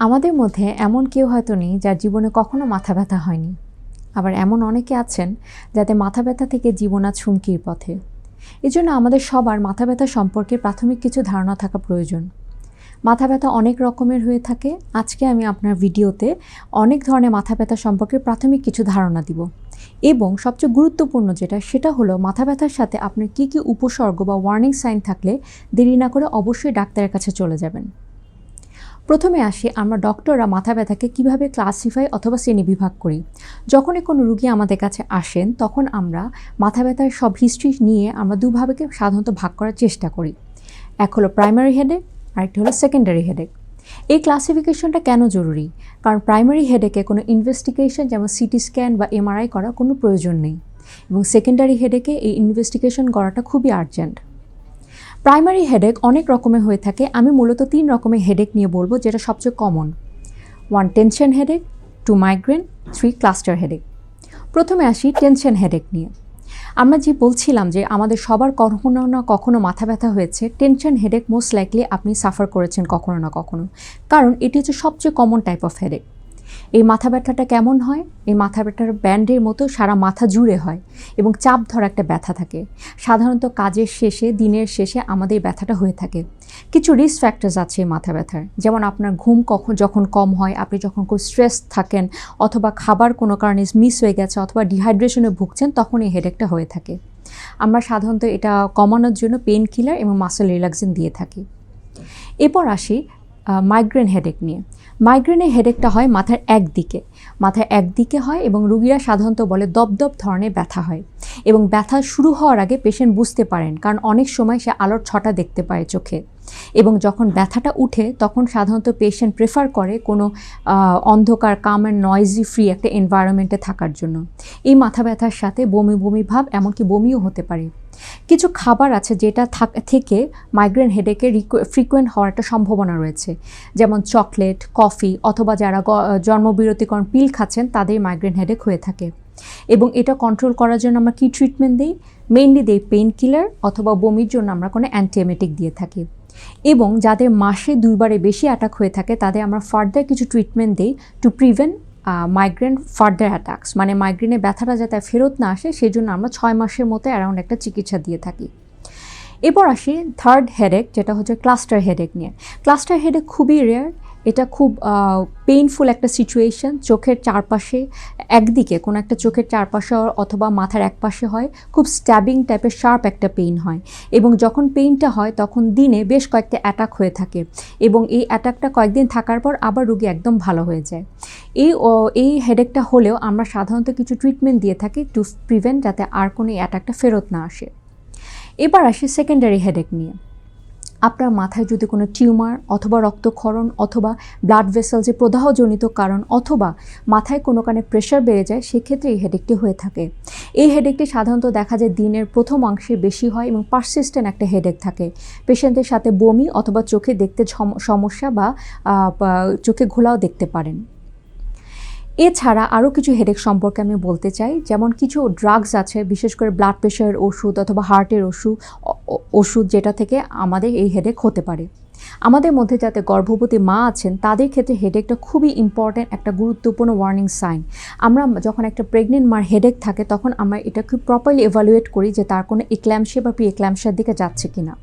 আমাদের মধ্যে এমন কেউ হয়তো নেই যার জীবনে কখনো মাথা ব্যথা হয়নি। আবার এমন অনেকে আছেন যাতে মাথা ব্যথা থেকে জীবন আজ হুমকির পথে। এজন্য আমাদের সবার মাথা ব্যথা সম্পর্কে প্রাথমিক কিছু ধারণা থাকা প্রয়োজন। মাথা ব্যথা অনেক রকমের হয়ে থাকে। আজকে আমি আপনার ভিডিওতে অনেক ধরনের মাথা ব্যথা সম্পর্কে প্রাথমিক কিছু ধারণা দিব। এবং সবচেয়ে গুরুত্বপূর্ণ যেটা, সেটা হলো মাথা ব্যথার সাথে আপনার কী কী উপসর্গ বা ওয়ার্নিং সাইন থাকলে দেরি না করে অবশ্যই ডাক্তারের কাছে চলে যাবেন। প্রথমে আসি, আমরা ডক্টররা মাথা ব্যথাকে কীভাবে ক্লাসিফাই অথবা শ্রেণীবিভাগ করি। যখনই কোনো রুগী আমাদের কাছে আসেন, তখন আমরা মাথা ব্যথার সব হিস্ট্রি নিয়ে আমরা দুভাবেকে সাধারণত ভাগ করার চেষ্টা করি। এক হলো প্রাইমারি হেডেক আরেকটি হলো সেকেন্ডারি হেডেক এই ক্লাসিফিকেশনটা কেন জরুরি? কারণ প্রাইমারি হেডেকে কোনো ইনভেস্টিগেশন যেমন সিটি স্ক্যান বা এমআরআই করার কোনো প্রয়োজন নেই। এবং সেকেন্ডারি হেডেকে এই ইনভেস্টিগেশন করাটা খুবই আর্জেন্ট প্রাইমারি হেডেক অনেক রকমের হয়ে থাকে। আমি মূলত তিন রকমের হেডেক নিয়ে বলব, যেটা সবচেয়ে common. One tension headache two migraine three cluster headache প্রথমে আসি টেনশন হেডেক নিয়ে। আমরা যে বলছিলাম যে আমাদের সবার কখনো না কখনো মাথা ব্যথা হয়েছে টেনশন হেডেক মোস্ট লাইকলি আপনি সাফার করেছেন কখনো না কখনো। কারণ এটি হচ্ছে সবচেয়ে কমন টাইপ অফ হেডেক এই মাথা ব্যথাটা কেমন হয়? এই মাথা ব্যথার ব্যান্ডের মতো সারা মাথা জুড়ে হয় এবং চাপ ধরা একটা ব্যথা থাকে। সাধারণত কাজের শেষে, দিনের শেষে আমাদের এই ব্যথাটা হয়ে থাকে। কিছু রিস্ক ফ্যাক্টরস আছে এই মাথা ব্যথার। যেমন আপনার ঘুম কখন যখন কম হয়, আপনি যখন খুব স্ট্রেস থাকেন অথবা খাবার কোনো কারণে মিস হয়ে গেছে অথবা ডিহাইড্রেশনে ভুগছেন, তখন এই হেডেকটা হয়ে থাকে। আমরা সাধারণত এটা কমানোর জন্য পেন কিলার এবং মাসেল রিল্যাক্সিন দিয়ে থাকি। এরপর আসি মাইগ্রেন হেডেক নিয়ে। মাইগ্রেনের হেডেকটা হয় মাথার একদিকে। মাথার একদিকে হয় এবং রুগীরা সাধারণত বলে দপদপ ধরনের ব্যথা হয়। এবং ব্যথা শুরু হওয়ার আগে পেশেন্ট বুঝতে পারেন, কারণ অনেক সময় সে আলোর ছটা দেখতে পায় চোখে। এবং যখন ব্যথাটা উঠে, তখন সাধারণত পেশেন্ট প্রেফার করে কোনো অন্ধকার কাম অ্যান্ড নয়েজি ফ্রি একটা এনভায়রনমেন্টে থাকার জন্য। এই মাথা ব্যথার সাথে বমি বমি ভাব এমনকি বমিও হতে পারে। কিছু খাবার আছে যেটা থেকে মাইগ্রেন হেডেকে ফ্রিকুয়েন্ট হওয়ার একটা সম্ভাবনা রয়েছে। যেমন চকলেট কফি অথবা যারা জন্মবিরতিকরণ পিল খাচ্ছেন, তাদের মাইগ্রেন হেডেক হয়ে থাকে। এবং এটা কন্ট্রোল করার জন্য আমরা কী ট্রিটমেন্ট দিই? মেইনলি দিই পেইন কিলার অথবা বমির জন্য আমরা কোনো অ্যান্টিএমেটিক দিয়ে থাকি। এবং যাদের মাসে দুইবারে বেশি অ্যাটাক হয়ে থাকে, তাদের আমরা ফার্দার কিছু ট্রিটমেন্ট দিই to prevent migraine further attacks মানে মাইগ্রেনে ব্যথাটা যাতে ফেরত না আসে সেই জন্য আমরা ছয় মাসের মতো অ্যারাউন্ড একটা চিকিৎসা দিয়ে থাকি। এরপর আসি থার্ড হেডেক যেটা হচ্ছে ক্লাস্টার হেডেক নিয়ে। ক্লাস্টার হেডেক খুবই রেয়ার এটা খুব পেইনফুল একটা সিচুয়েশন চোখের চারপাশে একদিকে কোনো একটা চোখের চারপাশে অথবা মাথার এক পাশে হয়, খুব স্ট্যাবিং টাইপের শার্প একটা পেইন হয়। এবং যখন পেইনটা হয়, তখন দিনে বেশ কয়েকটা অ্যাটাক হয়ে থাকে। এবং এই অ্যাটাকটা কয়েকদিন থাকার পর আবার রুগী একদম ভালো হয়ে যায়। এই এই হেডেকটা হলেও আমরা সাধারণত কিছু ট্রিটমেন্ট দিয়ে থাকি টু প্রিভেন্ট যাতে আর কোনো অ্যাটাকটা ফেরত না আসে। এবার আসি সেকেন্ডারি হেডেক নিয়ে। আপনার মাথায় যদি কোনো টিউমার অথবা রক্তক্ষরণ অথবা ব্লাড ভেসেল যে প্রদাহজনিত কারণ অথবা মাথায় কোনো কারণে প্রেশার বেড়ে যায়, সেক্ষেত্রে এই হেডেকটি হয়ে থাকে। এই হেডেকটি সাধারণত দেখা যায় দিনের প্রথম অংশে বেশি হয় এবং পারসিস্টেন্ট একটা হেডেক থাকে। পেশেন্টের সাথে বমি অথবা চোখে দেখতে সমস্যা বা, চোখে ঘোলাও দেখতে পারেন। এছাড়া আরও কিছু হেডেক সম্পর্কে আমি বলতে চাই, যেমন কিছু ড্রাগস আছে, বিশেষ করে ব্লাড প্রেশারের ওষুধ অথবা হার্টের ওষুধ ওষুধ যেটা থেকে আমাদের এই হেডেক হতে পারে। আমাদের মধ্যে যাতে গর্ভবতী মা আছেন, তাদের ক্ষেত্রে হেডেকটা খুবই ইম্পর্ট্যান্ট একটা গুরুত্বপূর্ণ ওয়ার্নিং সাইন আমরা যখন একটা প্রেগনেন্ট মার হেডেক থাকে, তখন আমরা এটা খুব প্রপারলি এভালুয়েট করি যে তার কোনো এক্ল্যামশিয়া বা প্রি এক্ল্যামশিয়ার দিকে যাচ্ছে কিনা।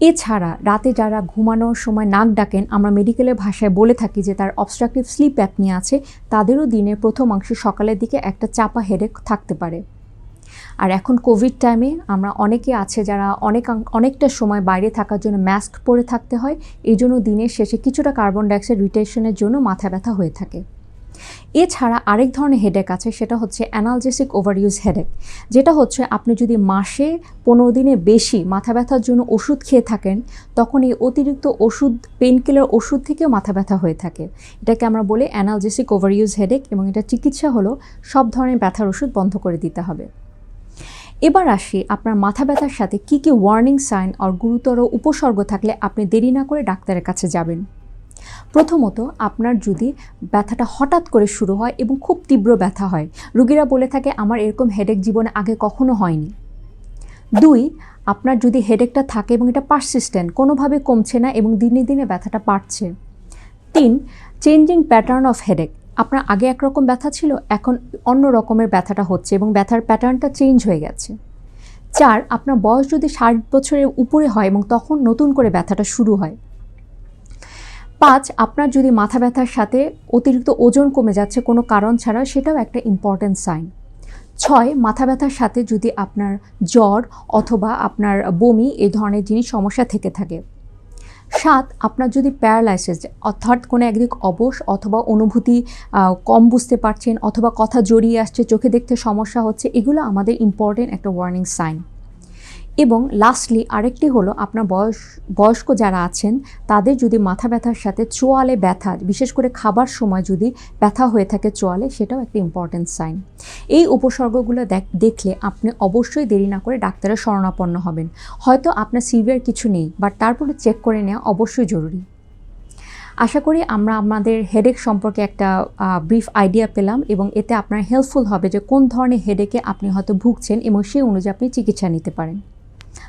এছাড়া রাতে যারা ঘুমানোর সময় নাক ডাকেন, আমরা মেডিকেলের ভাষায় বলে থাকি যে তার অবস্ট্রাকটিভ স্লিপ অ্যাপনি আছে, তাদেরও দিনের প্রথম অংশে সকালের দিকে একটা চাপা হেডেক থাকতে পারে। আর এখন কোভিড টাইমে আমরা অনেকে আছে যারা অনেক অনেকটা সময় বাইরে থাকার জন্য মাস্ক পরে থাকতে হয় এই জন্য দিনের শেষে কিছুটা কার্বন ডাইঅক্সাইড রিটেশনের জন্য মাথা ব্যথা হয়ে থাকে। এছাড়া আরেক ধরনের হেডেক আছে, সেটা হচ্ছে অ্যানালজেসিক ওভারইউজ হেডেক যেটা হচ্ছে আপনি যদি মাসে পনেরো দিনে বেশি মাথা ব্যথার জন্য ওষুধ খেয়ে থাকেন, তখন এই অতিরিক্ত ওষুধ পেনকিলার ওষুধ থেকেও মাথা ব্যথা হয়ে থাকে। এটাকে আমরা বলি অ্যানালজেসিক ওভারইউজ হেডেক এবং এটা চিকিৎসা হলো সব ধরনের ব্যথার ওষুধ বন্ধ করে দিতে হবে। এবার আসি আপনার মাথা ব্যথার সাথে কী কী ওয়ার্নিং সাইন আর গুরুতর উপসর্গ থাকলে আপনি দেরি না করে ডাক্তারের কাছে যাবেন। প্রথমত আপনার যদি ব্যথাটা হঠাৎ করে শুরু হয় এবং খুব তীব্র ব্যথা হয়, রুগীরা বলে থাকে আমার এরকম হেডেক জীবনে আগে কখনো হয়নি। দুই, আপনার যদি হেডেকটা থাকে এবং এটা পারসিস্টেন্ট কোনোভাবে কমছে না এবং দিনে দিনে ব্যথাটা বাড়ছে। তিন চেঞ্জিং প্যাটার্ন অফ হেডেক আপনার আগে একরকম ব্যথা ছিল, এখন অন্য রকমের ব্যথাটা হচ্ছে এবং ব্যথার প্যাটার্নটা চেঞ্জ হয়ে গেছে। চার, আপনার বয়স যদি ষাট বছরের উপরে হয় এবং তখন নতুন করে ব্যথাটা শুরু হয় পাঁচ, আপনার যদি মাথা ব্যথার সাথে অতিরিক্ত ওজন কমে যাচ্ছে কোনো কারণ ছাড়া, সেটাও একটা ইম্পর্টেন্ট সাইন ছয়, মাথা ব্যথার সাথে যদি আপনার জ্বর অথবা আপনার বমি এই ধরনের জিনিস সমস্যা থেকে থাকে। সাত, আপনার যদি প্যারালাইসিস অর্থাৎ কোনো একদিক অবশ অথবা অনুভূতি কম বুঝতে পারছেন অথবা কথা জড়িয়ে আসছে, চোখে দেখতে সমস্যা হচ্ছে, এগুলো আমাদের ইম্পর্টেন্ট একটা ওয়ার্নিং সাইন এবং লাস্টলি আরেকটি হলো আপনার বয়স, বয়স্ক যারা আছেন, তাদের যদি মাথা ব্যথার সাথে চোয়ালে ব্যথা, বিশেষ করে খাবার সময় যদি ব্যথা হয়ে থাকে চোয়ালে, সেটাও একটা ইম্পর্টেন্ট সাইন এই উপসর্গগুলো দেখ- দেখলে আপনি অবশ্যই দেরি না করে ডাক্তারের শরণাপন্ন হবেন। হয়তো আপনার সিভিয়ার কিছু নেই বাট তারপরে চেক করে নেওয়া অবশ্যই জরুরি। আশা করি আমরা আমাদের হেডেক সম্পর্কে একটা ব্রিফ আইডিয়া পেলাম এবং এতে আপনার হেল্পফুল হবে যে কোন ধরনের হেডেকে আপনি হয়তো ভুগছেন এবং সেই অনুযায়ী আপনি চিকিৎসা নিতে পারেন।